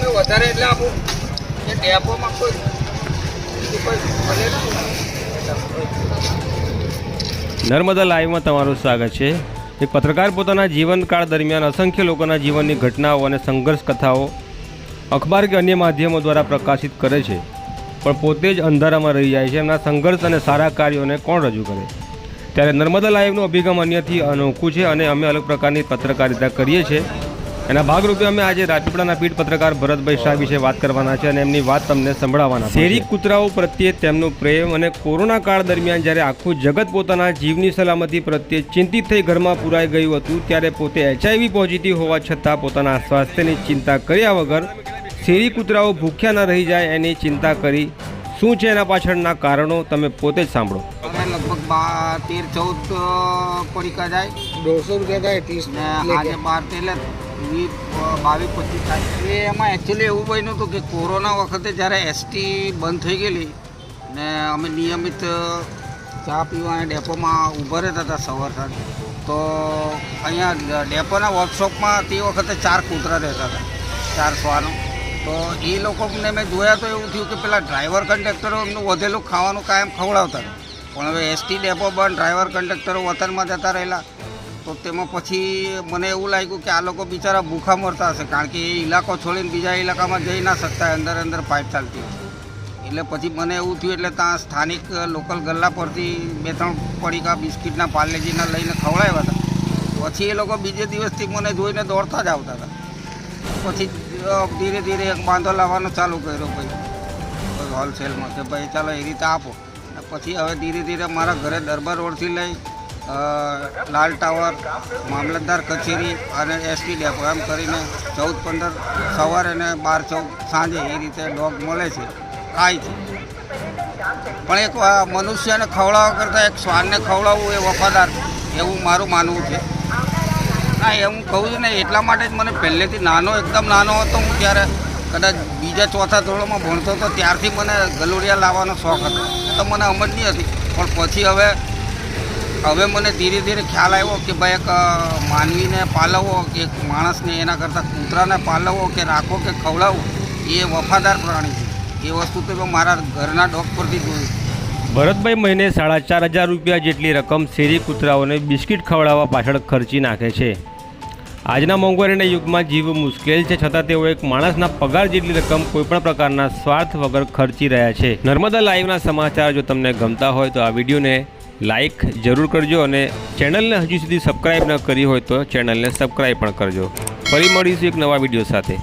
વધારે એટલે આપું. એ ડેપોમાં કોઈ નર્મદા લાઈવમાં તમારું સ્વાગત છે. એક પત્રકાર પોતાના જીવનકાળ દરમિયાન અસંખ્ય લોકોના જીવનની ઘટનાઓ અને સંઘર્ષ કથાઓ અખબાર કે અન્ય માધ્યમો દ્વારા પ્રકાશિત કરે છે. પણ પોતે જ અંધારામાં રહી જાય છે. એમના સંઘર્ષ અને સારા કાર્યોને કોણ રજૂ કરે? ત્યારે નર્મદા લાઈવનું અભિગમ અન્યથી અનોખું છે અને અમે અલગ પ્રકારની પત્રકારિતા કરીએ છીએ. એના ભાગરૂપે અમે આજે રાજપીપળાના પીઠ પત્રકાર ભરતભાઈ શાહ વિશે વાત કરવાના છે અને એમની વાત તમને સંભળાવવાના શેરી કૂતરાઓ પ્રત્યે તેમનો પ્રેમ અને કોરોના કાળ દરમિયાન જ્યારે આખું જગત પોતાના જીવની સલામતી પ્રત્યે ચિંતિત થઈ ઘરમાં પુરાઈ ગયું હતું ત્યારે પોતે એચઆઈવી પોઝિટિવ હોવા છતાં પોતાના સ્વાસ્થ્યની ચિંતા કર્યા વગર શેરી કૂતરાઓ ભૂખ્યા ન રહી જાય એની ચિંતા કરી. શું છે એના પાછળના કારણો તમે પોતે જ સાંભળો. અમે લગભગ તેર ચૌદ પડીકા જાય. દોઢસો રૂપિયા જાય ત્રીસ ને આજે બાર તેર વીસ બાવીસ પચીસ થાય. એ એમાં એકચ્યુઅલી એવું બન્યું હતું કે કોરોના વખતે જ્યારે એસટી બંધ થઈ ગયેલી ને અમે નિયમિત ચા પીવા અને ડેપોમાં ઊભા રહેતા હતા સવાર સાંજ, તો અહીંયા ડેપોના વર્કશોપમાં તે વખતે ચાર કૂતરા રહેતા હતા, ચાર શ્વાનો. તો એ લોકોને મેં જોયા તો એવું થયું કે પેલા ડ્રાઈવર કંડક્ટરો એમનું વધેલું ખાવાનું કાયમ ખવડાવતા પણ હવે એસટી ડેપો બંધ, ડ્રાઈવર કંડક્ટરો વતનમાં જતા રહેલા. તો તેમાં પછી મને એવું લાગ્યું કે આ લોકો બિચારા ભૂખા મરતા હશે, કારણ કે એ ઇલાકો છોડીને બીજા ઇલાકામાં જઈ ના શકતા, અંદર અંદર પાઇપ ચાલતી એટલે પછી મને એવું થયું, એટલે ત્યાં સ્થાનિક લોકલ ગલ્લા પરથી બે ત્રણ પડીકા, બિસ્કિટના, પાર્લેજીના લઈને ખવડાવ્યા હતા. પછી એ લોકો બીજે દિવસથી મને જોઈને દોડતા જ આવતા હતા. પછી ધીરે ધીરે એક બાંધો લાવવાનો ચાલુ કર્યો ભાઈ. હોલસેલમાં કે ભાઈ ચાલો એ રીતે આપો. પછી હવે ધીરે ધીરે મારા ઘરે દરબાર રોડથી લઈ લાલ ટાવર, મામલતદાર કચેરી અને એસટી ડેપો એમ કરીને ચૌદ પંદર સવારે અને બાર ચૌદ સાંજે એ રીતે ડોગ મળે છે. ખાય છે. પણ એક મનુષ્યને ખવડાવવા કરતાં એક શ્વાનને ખવડાવવું એ વફાદાર એવું મારું માનવું છે. ના, એ હું કહું છું ને, એટલા માટે જ મને પહેલેથી નાનો, એકદમ નાનો હતો હું ત્યારે. કદાચ બીજા ચોથા ધોરણમાં ભણતો હતો ત્યારથી મને ગલુડિયા લાવવાનો શોખ હતો. તો મને સમજ નહીં હતી. પણ પછી હવે હવે મને ધીરે ધીરે ખ્યાલ આવ્યો કે ભાઈ એક માનવીને પાલવવો કે એક માણસને એના કરતાં કૂતરાને પાલવવો કે રાખો કે ખવડાવવો, એ વફાદાર પ્રાણી છે. એ વસ્તુ તો મેં મારા ઘરના ડોગ પરથી જોયું ભરતભાઈ મહિને સાડા ચાર હજાર રૂપિયા જેટલી રકમ શેરી કૂતરાઓને બિસ્કિટ ખવડાવવા પાછળ ખર્ચી નાખે છે. આજના મોંઘવારીના યુગમાં જીવ મુશ્કેલ છે, છતાં તેઓ એક માણસના પગાર જેટલી રકમ કોઈપણ પ્રકારના સ્વાર્થ વગર ખર્ચી રહ્યા છે. નર્મદા લાઈવના સમાચાર જો તમને ગમતા હોય તો આ વિડીયોને લાઈક જરૂર કરજો અને ચેનલને હજુ સુધી સબસ્ક્રાઈબ ન કરી હોય તો ચેનલને સબસ્ક્રાઈબ પણ કરજો. ફરી મળીશું એક નવા વીડિયો સાથે.